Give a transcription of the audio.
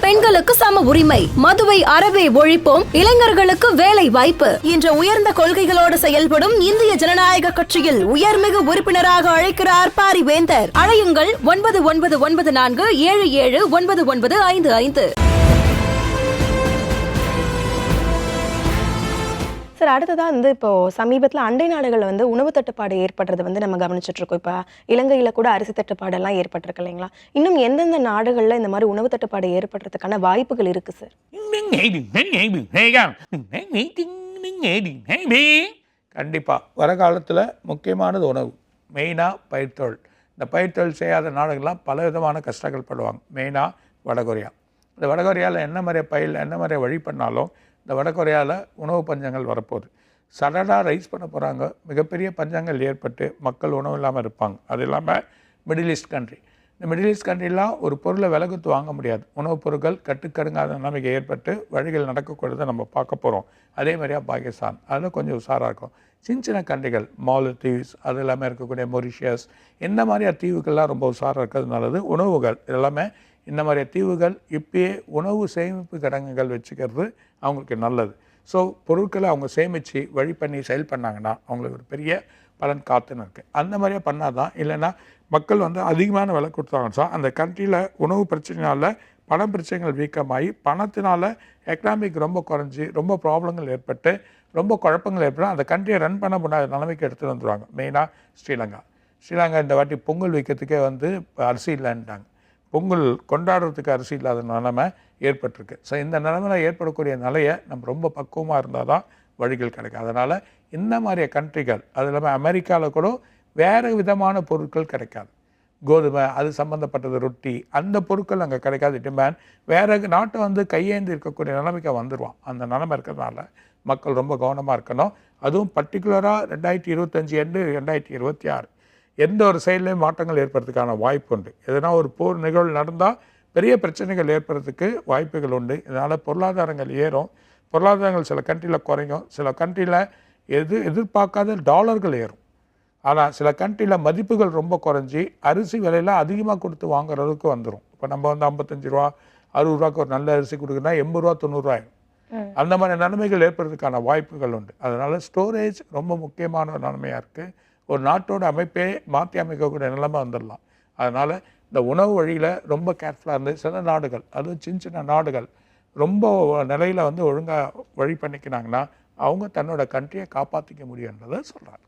பெண்களுக்கு சம உரிமை. மதுவை அறவே ஒழிப்போம். இளைஞர்களுக்கு வேலை வாய்ப்பு. என்ற உயர்ந்த கொள்கைகளோடு செயல்படும் இந்திய ஜனநாயக கட்சியில் உயர்மிகு உறுப்பினராக அழைக்கிறார் பாரிவேந்தர். அழையுங்கள் ஒன்பது ஒன்பது ஒன்பது நான்கு ஏழு ஏழு ஒன்பது ஒன்பது ஐந்து ஐந்து. சார் அடுத்ததாக வந்து இப்போ சமீபத்தில் அண்டை நாடுகளில் வந்து உணவு தட்டுப்பாடு ஏற்படுறது வந்து நம்ம கவனிச்சிட்ருக்கோம். இப்போ இலங்கையில் கூட அரிசி தட்டுப்பாடெல்லாம் ஏற்பட்டிருக்கு இல்லைங்களா? இன்னும் எந்தெந்த நாடுகளில் இந்த மாதிரி உணவு தட்டுப்பாடு ஏற்படுறதுக்கான வாய்ப்புகள் இருக்கு சார்? கண்டிப்பாக வர காலத்தில் முக்கியமானது உணவு மெயினாக பயிர்த்தொழில் இந்த பயிர்த்தொழில் செய்யாத நாடுகள்லாம் பல விதமான கஷ்டங்கள் படுவாங்க. மெயினாக வடகொரியா. இந்த வடகொரியாவில் என்ன மாதிரி பயில் என்ன மாதிரி வழி பண்ணாலும் இந்த வடகொரியாவில் உணவு பஞ்சங்கள் வரப்போகுது. சடனாக ரைஸ் பண்ண போகிறாங்க மிகப்பெரிய பஞ்சங்கள் ஏற்பட்டு மக்கள் உணவு இல்லாமல் இருப்பாங்க. அது இல்லாமல் மிடில் ஈஸ்ட் கண்ட்ரி. இந்த மிடில் ஈஸ்ட் கண்ட்ரிலாம் ஒரு பொருளை விலை கொடுத்து வாங்க முடியாது. உணவுப் பொருட்கள் கட்டுக்கடுங்காத நிலைமைக்கு ஏற்பட்டு வழிகள் நடக்கக்கூடாத நம்ம பார்க்க போகிறோம் அதே மாதிரியா பாகிஸ்தான். அதில் கொஞ்சம் உஷாராக இருக்கும். சின்ன சின்ன கண்ட்ரிகள் மாலத்தீவ்ஸ் அது எல்லாமே இருக்கக்கூடிய மொரிஷியஸ் இந்த மாதிரியா தீவுகள்லாம் ரொம்ப உஷாராக இருக்கிறது நல்லது உணவுகள் இதெல்லாமே இந்த மாதிரி தீவுகள் இப்பயே உணவு சேமிப்பு கிடங்குகள் வச்சுக்கிறது அவங்களுக்கு நல்லது. ஸோ பொருட்களை அவங்க சேமித்து வழி பண்ணி செயல் பண்ணாங்கன்னா அவங்களுக்கு ஒரு பெரிய பலன் காத்துன்னு இருக்குது அந்த மாதிரியே பண்ணால் தான் இல்லைன்னா மக்கள் வந்து அதிகமான விலை கொடுத்தாங்கன்னு சொன்னா அந்த கண்ட்ரியில் உணவு பிரச்சனையால் பண பிரச்சனைகள் வீக்கமாகி பணத்தினால எக்கனாமிக் ரொம்ப குறைஞ்சி ரொம்ப ப்ராப்ளங்கள் ஏற்பட்டு ரொம்ப குழப்பங்கள் ஏற்படும் அந்த கண்ட்ரியை ரன் பண்ண முடியாத நிலைமைக்கு எடுத்துகிட்டு வந்துடுவாங்க மெயினாக ஸ்ரீலங்கா. ஸ்ரீலங்கா இந்த வாட்டி பொங்கல் வைக்கிறதுக்கே வந்து அரிசி இல்லைன்ட்டாங்க. பொங்கல் கொண்டாடுறதுக்கு அரிசி இல்லாத நிலைமை ஏற்பட்டிருக்கு. ஸோ இந்த நிலைமையில ஏற்படக்கூடிய நிலையை நம்ம ரொம்ப பக்குவமாக இருந்தால் தான் வழிகள் கிடைக்கும். அதனால் இந்த மாதிரி கண்ட்ரிகள் அது இல்லாமல் அமெரிக்காவில் கூட வேறு விதமான பொருட்கள் கிடைக்காது. கோதுமை அது சம்மந்தப்பட்டது ரொட்டி அந்த பொருட்கள் அங்கே கிடைக்காது. டிமாண்ட் வேறு நாட்டை வந்து கையேந்தி இருக்கக்கூடிய நிலைமைக்கு வந்துடுவான் அந்த நிலைமை இருக்கிறதுனால மக்கள் ரொம்ப கவனமாக இருக்கணும். அதுவும் பர்டிகுலராக ரெண்டாயிரத்தி இருபத்தஞ்சி எண்டு ரெண்டாயிரத்தி இருபத்தி ஆறு. எந்த ஒரு செயல்லையும் மாற்றங்கள் ஏற்படுறதுக்கான வாய்ப்பு உண்டு. எதனா ஒரு போர் நிகழ்வு நடந்தால் பெரிய பிரச்சனைகள் ஏற்படுறதுக்கு வாய்ப்புகள் உண்டு. இதனால் பொருளாதாரங்கள் ஏறும். பொருளாதாரங்கள் சில கண்ட்ரியில் குறையும். சில கண்ட்ரியில் எது எதிர்பார்க்காத டாலர்கள் ஏறும். ஆனால் சில கண்ட்ரியில் மதிப்புகள் ரொம்ப குறைஞ்சி அரிசி விலையில அதிகமாக கொடுத்து வாங்குற அளவுக்கு வந்துடும் இப்போ நம்ம வந்து ஐம்பத்தஞ்சு ரூபா அறுபது ரூபாய்க்கு ஒரு நல்ல அரிசி கொடுக்குறோன்னா எண்பது ரூபா தொண்ணூறுரூவா ஆயிடும். அந்த மாதிரி நிலைமைகள் ஏற்படுறதுக்கான வாய்ப்புகள் உண்டு. அதனால் ஸ்டோரேஜ் ரொம்ப முக்கியமான ஒரு நிலைமையாக இருக்குது ஒரு நாட்டோட அமைப்பே மாற்றி அமைக்கக்கூடிய நிலைமை வந்துடலாம். அதனால் இந்த உணவு வழியில் ரொம்ப கேர்ஃபுல்லாக இருந்து சில நாடுகள் அதுவும் சின்ன சின்ன நாடுகள் ரொம்ப நிலையில் வந்து ஒழுங்காக வழி பண்ணிக்கினாங்கன்னா அவங்க தன்னோட கண்ட்ரியை காப்பாற்றிக்க முடியுன்றதை சொல்கிறாங்க